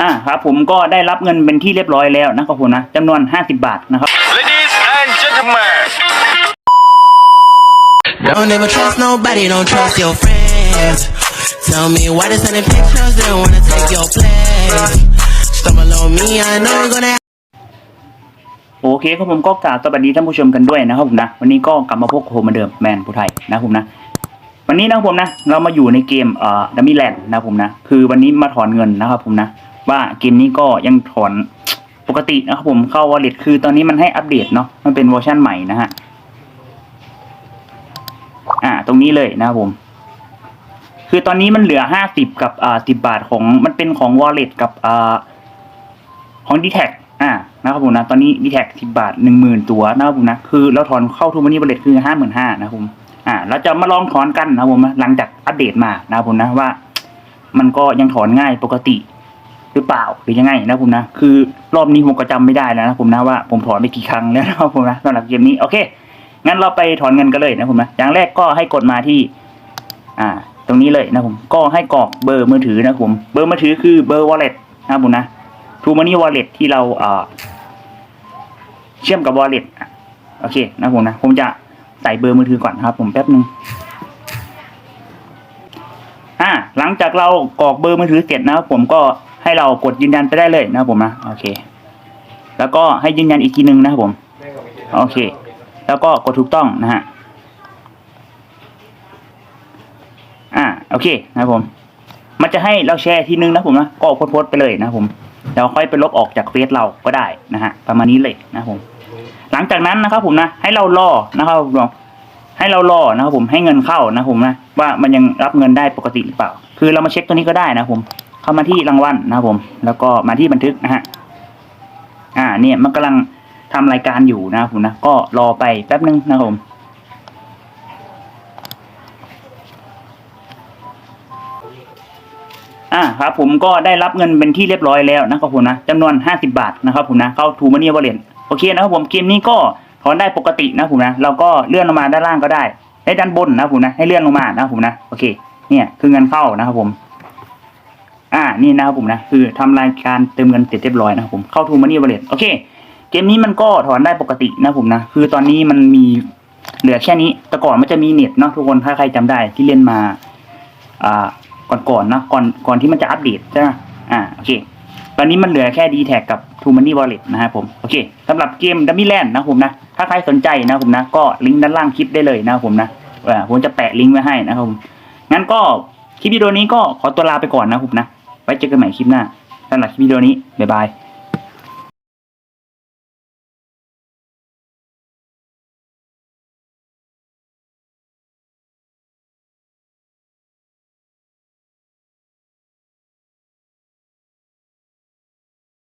อ่าครับผมก็ได้รับเงินเป็นที่เรียบร้อยแล้วนะครับผมนะจำนวน 50 บาทนะครับ Ladies and gentlemen. Don't ever trust nobody, don't trust your friends. Tell me why they sending pictures, they don't wanna take your place. Stumble on me, I know you're gonna โอเคครับผมก็กราบสวัสดีท่านผู้ชมกันด้วยนะครับผมนะวันนี้ก็กลับมาพบกับผมเหมือนเดิมแมนผู้ไทยนะครับผมนะวันนี้นะครับผมนะ เรามาอยู่ในเกมเอ่อดัมมี่แลนด์นะครับผมนะ คือวันนี้มาถอนเงินนะครับผมนะ ว่าเกมนี้ก็ยังถอนปกตินะครับผมเข้าวอลเล็ตคือตอนนี้มันให้อัปเดตเนาะมันเป็นเวอร์ชันใหม่นะฮะอ่า ตรงนี้เลยนะครับผม คือตอนนี้มันเหลือห้าสิบกับอ่าสิบบาทของมันเป็นของวอลเล็ตกับอ่าของดีแท็อ่านะครับผมนะตอนนี้ดีแท็สิบาทหนึ่งหมื่นตัวนะครับผมนะคือเราถอนเข้าทูมันนี่บริเลตคือห้าหมื่นห้านะครับผมอ่าเราจะมาลองถอนกันนะครับผมนะหลังจากอัปเดตมานะครับผมนะว่า มันก็ยังถอนง่ายปกติ รือเปล่าหรือยังไงนะผมนะ คือรอบนี้ผมก็จำไม่ได้แล้วนะผมนะว่าผมถอนไปกี่ครั้งแล้วนะผมนะสำหรับเกมนี้โอเคงั้นเราไปถอนเงินกันเลยนะผมนะอย่างแรกก็ให้กดมาที่ อ่า ตรงนี้เลยนะผมก็ให้กรอกเบอร์มือถือนะผมเบอร์มือถือคือเบอร์ wallet นะผมนะ True Money Wallet ที่เราเอ่อเชื่อมกับ Wallet อะโอเคนะผมนะ ผมจะใส่เบอร์มือถือก่อนครับ ผมแป๊บนึงอ่าหลังจากเรากรอกเบอร์มือถือเสร็จนะครับผมก็ ให้เรากดยืนยันไปได้เลยนะครับผมนะโอเค แล้วก็ให้ยืนยันอีกทีนึงนะครับผมโอเค แล้วก็กดถูกต้องนะฮะอ่าโอเคนะครับผม มันจะให้เราแชร์ทีนึงนะผมนะก็โพสต์ไปเลยนะครับผมแล้วค่อยไปลบออกจากเฟซเราก็ได้นะฮะประมาณนี้เลยนะครับผม หลังจากนั้นนะครับผมนะให้เรารอนะครับผมให้เรารอนะครับผมให้เงินเข้านะผมนะว่ามันยังรับเงินได้ปกติหรือเปล่า คือเรามาเช็คตัวนี้ก็ได้นะผม เข้ามาที่รางวัลนะครับผม แล้วก็มาที่บันทึกนะฮะ อ่า เนี่ยมันกำลังทำรายการอยู่นะครับผมนะ ก็รอไปแป๊บนึงนะครับผมอ่าครับผมก็ได้รับเงินเป็นที่เรียบร้อยแล้วนะครับผมนะจำนวน 50 บาทนะครับผมนะเข้าทูมันนี่วอลเล็ตโอเคนะครับผมเกมนี้ก็ถอนได้ปกตินะครับผมนะเราก็เลื่อนลงมาด้านล่างก็ได้ได้ด้านบนนะครับผมนะให้เลื่อนลงมานะครับผมนะโอเค เนี่ยคือเงินเข้านะครับผม อ่านี่นะครับผมนะคือทำรายการเติมเงินเสร็จเรียบร้อยนะครับผมเข้าทูมันนี่วอลเลตโอเค เกมนี้มันก็ถอนได้ปกตินะครับผมนะคือตอนนี้มันมีเหลือแค่นี้แต่ก่อนมันจะมีเน็ตเนาะทุกคนถ้าใครจำได้ที่เล่นมา อ่าก่อนๆนะก่อนก่อนที่มันจะอัปเดตใช่ไหมอ่าโอเค ตอนนี้มันเหลือแค่ d t แท็กกับ True Money Wallet นะครับผมโอเคสำหรับเกม Dummy Land นะครับผมนะถ้าใครสนใจนะครับผมนะ ก็ลิงก์ด้านล่างคลิปได้เลยนะครับผมนะเออผมจะแปะลิงก์ไว้ให้นะครับผมงั้นก็คลิปวิดีโอนี้ก็ขอตัวลาไปก่อนนะครับผมนะ ไว้เจอกันใหม่คลิปหน้าสำหรับคลิปวิดีโอนี้บ๊ายบาย